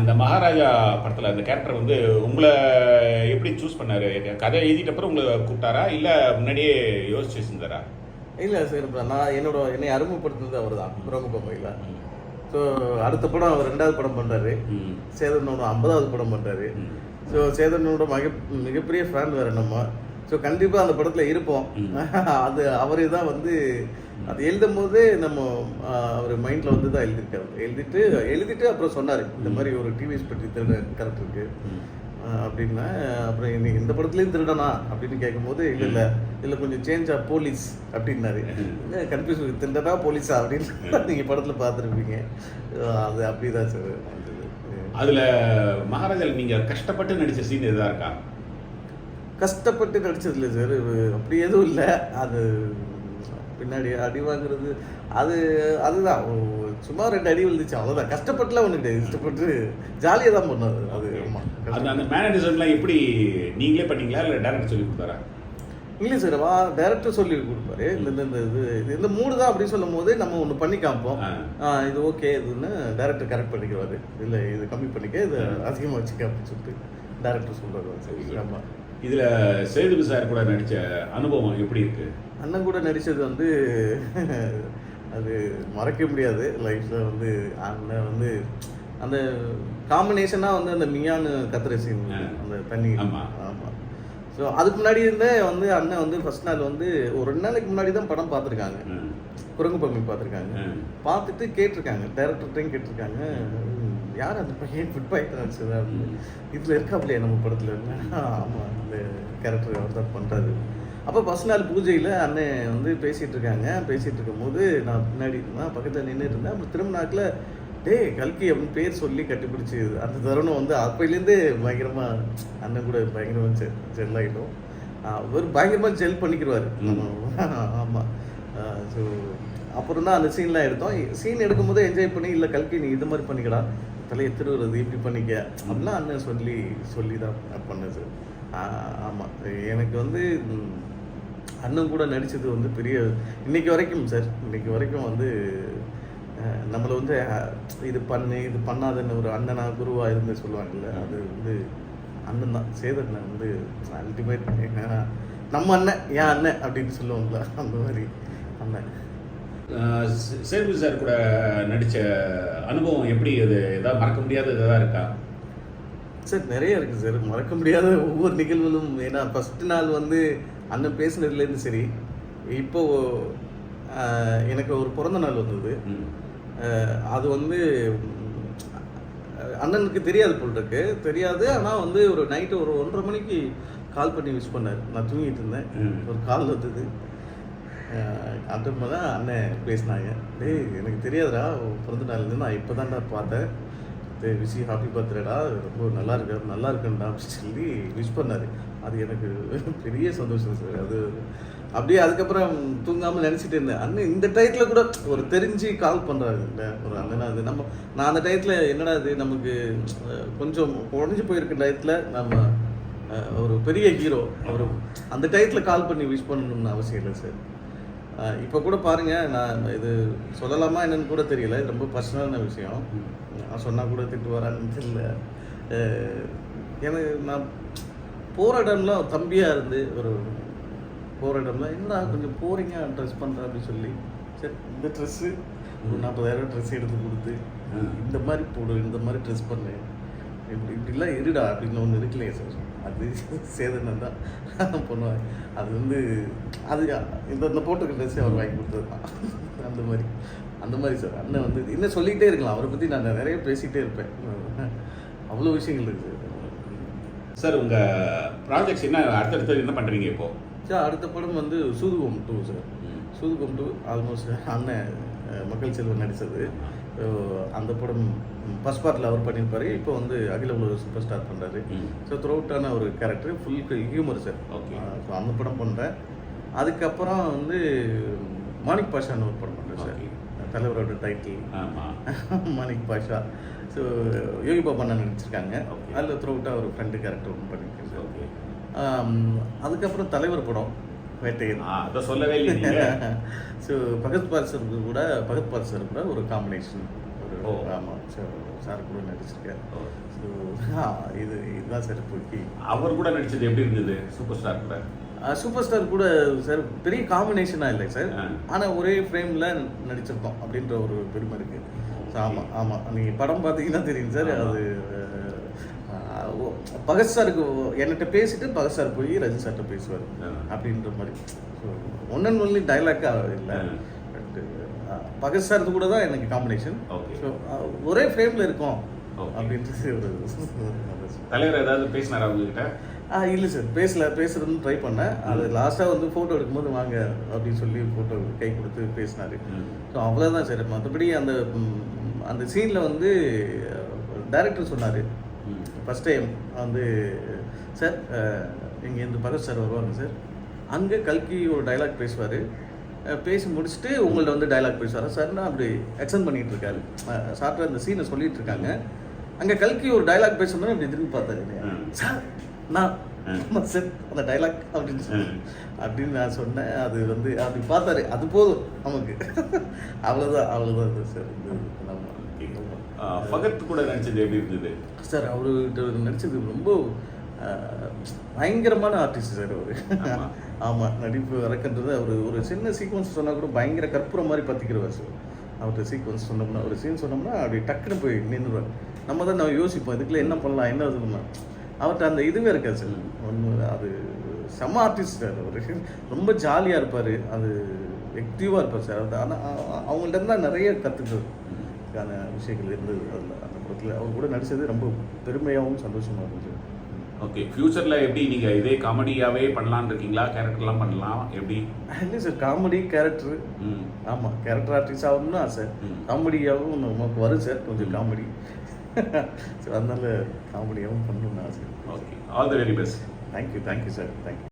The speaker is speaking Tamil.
இந்த மகாராஜா படத்தில் அந்த கேரக்டர் வந்து உங்களை எப்படி சூஸ் பண்ணாரு? கதை எழுதிட்ட அப்புறம் உங்களை கூப்பிட்டாரா? இல்லை முன்னாடியே யோசிச்சு வச்சிருந்தாரா? இல்லை சார் நான் என்னோட என்னை அறிமுகப்படுத்தினது அவர் தான் புரோங்க பொம்மையில் ஸோ அடுத்த படம் அவர் ரெண்டாவது படம் பண்ணுறாரு. சேதனோட ஐம்பதாவது படம் பண்ணுறாரு. ஸோ சேதனோட மிக மிகப்பெரிய ஃபேன் வேறு நம்ம. ஸோ கண்டிப்பாக அந்த படத்தில் இருப்போம். அது அவரே தான் வந்து அது எழுதும் போதே நம்ம அவர் மைண்டில் வந்து தான் எழுதிருக்காரு. எழுதிட்டு எழுதிட்டு அப்புறம் சொன்னார் இந்த மாதிரி ஒரு டிவிஎஸ் பற்றி திருட கரெக்ட் இருக்கு. அப்படின்னா அப்புறம் இன்னைக்கு இந்த படத்துலேயும் திருடனா அப்படின்னு கேட்கும்போது இல்லை இல்லை இல்லை கொஞ்சம் சேஞ்சா போலீஸ் அப்படின்னாரு. கன்ஃபியூஸ் திருடனா போலீஸா அப்படின்னு நீங்கள் படத்தில் பார்த்துருப்பீங்க. அது அப்படிதான் சார். அதுல மகாராஜால நீங்க கஷ்டப்பட்டு நடிச்ச சீன் எதா இருக்கா? கஷ்டப்பட்டு நடிச்சது இல்லை சார். அப்படி எதுவும் இல்லை. அது பின்னாடி அடி வாங்குறது. அது அதுதான். சும்மா ரெண்டு அடி விழுந்துச்சு. அவ்வளோதான் கஷ்டப்பட்டுலாம் ஒன்று கிடையாது இஷ்டப்பட்டு ஜாலியாக தான் பண்ணது அது ஆமாம் அந்த மேனரிசம்லாம் எப்படி நீங்களே பண்ணீங்களா? இல்லை டேரக்டர் சொல்லி கொடுத்தாரா? இல்லை சார் வா டேரக்டர் சொல்லி கொடுப்பாரு. இந்த இந்த இது இந்த மூடு தான் அப்படின்னு சொல்லும் போது நம்ம ஒன்று பண்ணி காமிப்போம். இது ஓகே இதுன்னு டேரக்டர் கரெக்ட் பண்ணிக்கிறாரு இல்லை இது கம்மி பண்ணிக்க இது அதிகமாக வச்சுக்க அப்படின்னு சொல்லிட்டு டேரக்டர் சொல்கிறாரு சரி ஆமாம் இதுல சேதுபதி சார் கூட நடிச்ச அனுபவம் எப்படி இருக்கு? அண்ணன் கூட நடித்தது வந்து அது மறக்க முடியாது. லைஃப்பில் வந்து அண்ணன் வந்து அந்த காம்பினேஷனாக வந்து அந்த மியான்னு கத்துற சீன். அந்த தண்ணி. ஆமா. ஆமாம் ஸோ அதுக்கு முன்னாடி இருந்தே வந்து அண்ணன் வந்து ஃபர்ஸ்ட் நாள் வந்து ஒரு ரெண்டு நாளைக்கு முன்னாடி தான் படம் பார்த்துருக்காங்க. குரங்கு பம்மி பார்த்துருக்காங்க. பார்த்துட்டு கேட்டிருக்காங்க. டேரக்டர்கிட்டையும் கேட்டிருக்காங்க. "ம், யார் அந்த பையன்? ஃபுட் பாய்க்கு நடிச்சது அப்படின்னு இதில் இருக்காப்லையே நம்ம படத்தில்? ஆமாம் இந்த கேரக்டர் அவர் தான் பண்ணுறாரு அப்போ ஃபஸ்ட் நாள் பூஜையில் அண்ணன் வந்து பேசிகிட்டு இருக்காங்க. பேசிகிட்டு இருக்கும்போது நான் பின்னாடி நான் பக்கத்தில் நின்றுட்டு இருந்தேன். அப்புறம் திரும்ப நாட்டில் டேய் கல்கி அப்படின்னு பேர் சொல்லி கட்டிப்பிடிச்சி அந்த தருணம் வந்து அப்பையிலேருந்தே பயங்கரமாக அண்ணன் கூட பயங்கரமாக ஜெல் ஜெல் ஆகிடும் அவர் பயங்கரமாக ஜெல் பண்ணிக்கிடுவார் ஆமாம் ஸோ அப்புறம் தான் அந்த சீன்லாம் எடுத்தோம். சீன் எடுக்கும்போது என்ஜாய் பண்ணி இல்லை கல்கி நீ இது மாதிரி தலை தலையை வருது இப்படி பண்ணிக்க? அப்படிலாம் அண்ணன் சொல்லி சொல்லி தான் பண்ணது ஆமாம் எனக்கு வந்து அண்ணன் கூட நடித்தது வந்து பெரிய இன்னைக்கு வரைக்கும் சார் இன்னைக்கு வரைக்கும் வந்து நம்மளை வந்து இது பண்ணு இது பண்ணாதுன்னு ஒரு அண்ணனா குருவா இருந்து சொல்லுவாங்கல்ல அது வந்து அண்ணன் தான். சேதண்ணன் வந்து அல்டிமேட் நம்ம அண்ணன் ஏன் அண்ணன் அப்படின்னு சொல்லுவாங்களா? அந்த மாதிரி அண்ணன். ஆஹ் சே- சேதுபதி சார் கூட நடிச்ச அனுபவம் எப்படி? அது ஏதாவது மறக்க முடியாத எதாவது இருக்கா? சார் நிறைய இருக்குது சார். மறக்க முடியாத ஒவ்வொரு நிகழ்வுகளும். ஏன்னா ஃபஸ்ட்டு நாள் வந்து அண்ணன் பேசுனதுலேருந்து சரி இப்போ ஆஹ், எனக்கு ஒரு பிறந்த நாள் வந்தது. அது வந்து அண்ணனுக்கு தெரியாது போல் இருக்கு. தெரியாது. ஆனால் வந்து ஒரு நைட்டு ஒரு ஒன்றரை மணிக்கு கால் பண்ணி விஷ் பண்ணார். நான் தூங்கிட்டு இருந்தேன். ஒரு கால் வந்தது. அப்புறமா தான் அண்ணன் பேசினாங்க. டேய் எனக்கு தெரியாதுடா பிறந்த நாள்லேருந்து நான் இப்போ தான்டா பார்த்தேன். டே விசி ஹாப்பி பர்த்டேடா ரொம்ப நல்லா இருக்க நல்லா இருக்குண்டா அப்படின்னு சொல்லி விஷ் பண்ணார். அது எனக்கு பெரிய சந்தோஷம் சார். அது அப்படியே அதுக்கப்புறம் தூங்காமல் நினச்சிட்டு இருந்தேன். அண்ணன் இந்த டயத்தில் கூட ஒரு தெரிஞ்சு கால் பண்ணுறாரு ஒரு அண்ணனா அது நம்ம நான் அந்த டயத்தில் என்னடா இது நமக்கு கொஞ்சம் உடஞ்சி போயிருக்க டயத்தில் நம்ம ஒரு பெரிய ஹீரோ அவர் அந்த டயத்தில் கால் பண்ணி விஷ் பண்ணணும்னு அவசியம் இல்லை சார். இப்போ கூட பாருங்க நான் இது சொல்லலாமா என்னன்னு கூட தெரியல இது ரொம்ப பர்சனலான விஷயம். நான் சொன்னால் கூட திட்டு வரான்னு தெரியல. எனக்கு நான் போகிற இடம்லாம் தம்பியாக இருந்து ஒரு போகிற இடம்லாம் என்னடா கொஞ்சம் போறீங்க ட்ரெஸ் பண்ணுற அப்படின்னு சொல்லி. சரி இந்த ட்ரெஸ்ஸு ஒரு நாற்பதாயிரம் ட்ரெஸ் எடுத்து கொடுத்து. இந்த மாதிரி போடு இந்த மாதிரி ட்ரெஸ் பண்ணு. இப்படி இப்படிலாம் இருடா அப்படின்னு ஒன்று இருக்குல்லையே சார். அது சேதனம் தான் பண்ணுவாங்க அது வந்து அது இந்த இந்த போட்டுக்க ட்ரெஸ்ஸே அவர் வாங்கி கொடுத்தது தான் அந்த மாதிரி. அந்த மாதிரி சார். அண்ணன் வந்து இன்னும் சொல்லிக்கிட்டே இருக்கலாம். அவரை பற்றி நான் நிறைய பேசிக்கிட்டே இருப்பேன். அவ்வளோ விஷயங்கள் இருக்குது சார். உங்க ப்ராஜெக்ட்ஸ் என்ன அடுத்தடுத்து என்ன பண்றீங்க இப்போ? சார் அடுத்த படம் வந்து சூதுகம் டூ சார். ம். சூதுகம் டூ ஆல்மோஸ்ட் அண்ணன் மக்கள் செல்வன் நடித்தது. அந்த படம் ஃபர்ஸ்ட் பார்ட்டில் அவர் பண்ணியிருப்பாரு இப்போ வந்து அகில உலக சூப்பர் ஸ்டார் பண்ணுறாரு. ஸோ த்ரூஅவுட்டான ஒரு character full humour sir Okay. So அந்த படம் பண்ணுறேன் அதுக்கப்புறம் வந்து மாணிக் பாஷான்னு ஒரு படம் பண்ணுறேன் சார். தலைவரோட டைட்டில் மாணிக் பாஷா. ஸோ யோகி பாபா நடிச்சிருக்காங்க. அதில் த்ரூஅவுட்டாக ஒரு ஃப்ரெண்டு கேரக்டர் ஒன்று பண்ணியிருக்கேன் சார் ஓகே அதுக்கப்புறம் தலைவர் படம். வேட்டையன் அதை சொல்லவே இல்லை ஸோ பகத் பால் சார் கூட பகத் பால் சார் கூட ஒரு காம்பினேஷன் ஒரு. ஆமாம் சார் கூட நடிச்சிருக்காரு. ஸோ இது இதுதான் சார் இப்போக்கி அவர் கூட நடிச்சது எப்படி இருந்தது? சூப்பர் ஸ்டார் கூட. சூப்பர் ஸ்டார் கூட சார் பெரிய காம்பினேஷனாக இல்லை சார். ஆனால் ஒரே ஃப்ரேமில் நடிச்சிருக்கோம் அப்படின்ற ஒரு பெருமை இருக்கு. ஸோ ஆமாம் ஆமாம் நீங்கள் படம் பார்த்தீங்கன்னா தெரியும் சார். அது பகத் சாருக்கு என்கிட்ட பேசிட்டு பகத் சார் போய் ரஜி சார்கிட்ட பேசுவார். அப்படின்ற மாதிரி. ஸோ ஒன் அண்ட் ஒன்லி டைலாக்காக இல்லை. பகத் சார் கூட தான் எனக்கு காம்பினேஷன். ஸோ ஒரே ஃப்ரேமில் இருக்கோம். அப்படின்றது ஒரு தலைவர் ஏதாவது பேசினாரா உங்ககிட்ட? ஆ இல்லை சார் பேசல பேசுறதுன்னு ட்ரை பண்ணேன். அது லாஸ்ட்டாக வந்து ஃபோட்டோ எடுக்கும்போது வாங்க அப்படின்னு சொல்லி ஃபோட்டோ கை கொடுத்து பேசினாரு. ஸோ அவ்வளோதான் சார் மற்றபடி அந்த அந்த சீனில் வந்து டைரக்டர் சொன்னார். ஃபஸ்ட் டைம் வந்து சார் இங்கே இந்த பகத் சார் வருவாங்க சார் அங்கே கல்கி ஒரு டைலாக் பேசுவார். பேசி முடிச்சுட்டு உங்கள்ட்ட வந்து டைலாக் பேசுவார். சார்னா அப்படி எக்ஸ்டன் பண்ணிட்டு இருக்காரு. சார்ட்ட அந்த சீனை சொல்லிட்டு இருக்காங்க. அங்கே கல்கி ஒரு டைலாக் பேசணும்னு இப்படி திரும்பி பார்த்தாரு. சார் நான் சார் அந்த டைலாக் அப்படின்னு சொல்லி. அப்படின்னு நான் சொன்னேன். அது வந்து அப்படி பார்த்தாரு. அது போதும் நமக்கு. அவ்வளோதான் அவ்வளோதான் சார். இது ஆமா. ஆ, பகத் கூட நடிச்சது எப்படி இருந்தது? சார் அவர்கிட்ட நடிச்சது ரொம்ப பயங்கரமான ஆர்டிஸ்ட் சார் அவர். ஆமா. ஆமாம் நடிப்பு இறக்குன்றது அவர் ஒரு சின்ன சீக்வன்ஸ் சொன்னால் கூட பயங்கர கற்பூரம் மாதிரி பற்றிக்கிறவர் சார். அவர்கிட்ட சீக்வன்ஸ் சொன்னோம்னா ஒரு சீன் சொன்னோம்னா அப்படி டக்குன்னு போய் நின்றுவார் நம்ம தான் நம்ம யோசிப்போம் இதுக்குள்ள என்ன பண்ணலாம் என்ன இது பண்ணலாம். அவர்கிட்ட அந்த இதுவே இருக்காது சார். ஒன்று அது செம்ம ஆர்டிஸ்ட் சார் அவர். ரொம்ப ஜாலியாக இருப்பார். அது ஆக்டிவாக இருப்பார் சார். அது ஆனால் அவங்கள்ட்ட இருந்து தான் நிறைய கற்றுக்கிறதுக்கான விஷயங்கள் இருந்தது அதில் அந்த படத்தில். அவர் கூட நடித்தது ரொம்ப பெருமையாகவும் சந்தோஷமாக இருந்தது. ஓகே ஃபியூச்சர்ல எப்படி நீங்க இதே காமெடியாவே பண்ணலாம்னு இருக்கீங்களா? கேரக்டர்லாம் பண்ணலாம்? எப்படி? இல்லை சார் காமெடி கேரக்டர் ம். ஆமாம் கேரக்டர் ஆர்டிஸ்ட் ஆகணும்னு ஆசை. ம். காமெடியாகவும் நமக்கு வரும் சார். கொஞ்சம் காமெடி ஸோ அதனால காமெடியாகவும் பண்ணணும்னு ஆசை okay all the very best thank you thank you sir thank you